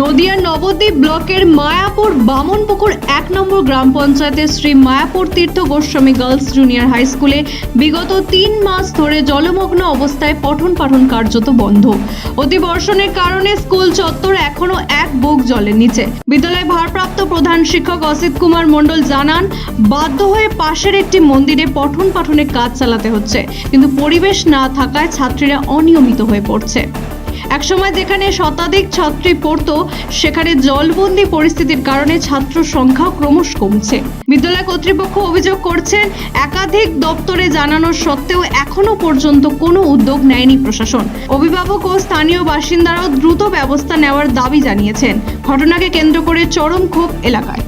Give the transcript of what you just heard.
নদিয়ার নবদ্বীপ ব্লকের মায়াপুর বামনপুকুর এক নম্বর গ্রাম পঞ্চায়েতের Shri Mayapur Tirtha Goswami girls junior high স্কুলে বিগত তিন মাস ধরে জলমগ্ন অবস্থায় পঠন পাঠন কার্যত বন্ধ। অতিবর্ষণের কারণে স্কুল চত্বর এখনও এক বুক জলের নিচে। বিদ্যালয় ভারপ্রাপ্ত প্রধান শিক্ষক অসিত কুমার মণ্ডল জানান, বাধ্য হয়ে পাশের একটি মন্দিরে পঠন পাঠনের কাজ চালাতে হচ্ছে, কিন্তু পরিবেশ না থাকায় ছাত্রীরা অনিয়মিত হয়ে পড়ছে। একসময় যেখানে শতাধিক ছাত্রী পড়তো, সেখানে জলবন্দি পরিস্থিতির কারণে ছাত্র সংখ্যা ক্রমশ কমছে। বিদ্যালয় কর্তৃপক্ষ অভিযোগ করছেন, একাধিক দপ্তরে জানানো সত্ত্বেও এখনও পর্যন্ত কোনো উদ্যোগ নেয়নি প্রশাসন। অভিভাবক ও স্থানীয় বাসিন্দারাও দ্রুত ব্যবস্থা নেওয়ার দাবি জানিয়েছেন। ঘটনাকে কেন্দ্র করে চরম ক্ষোভ এলাকায়।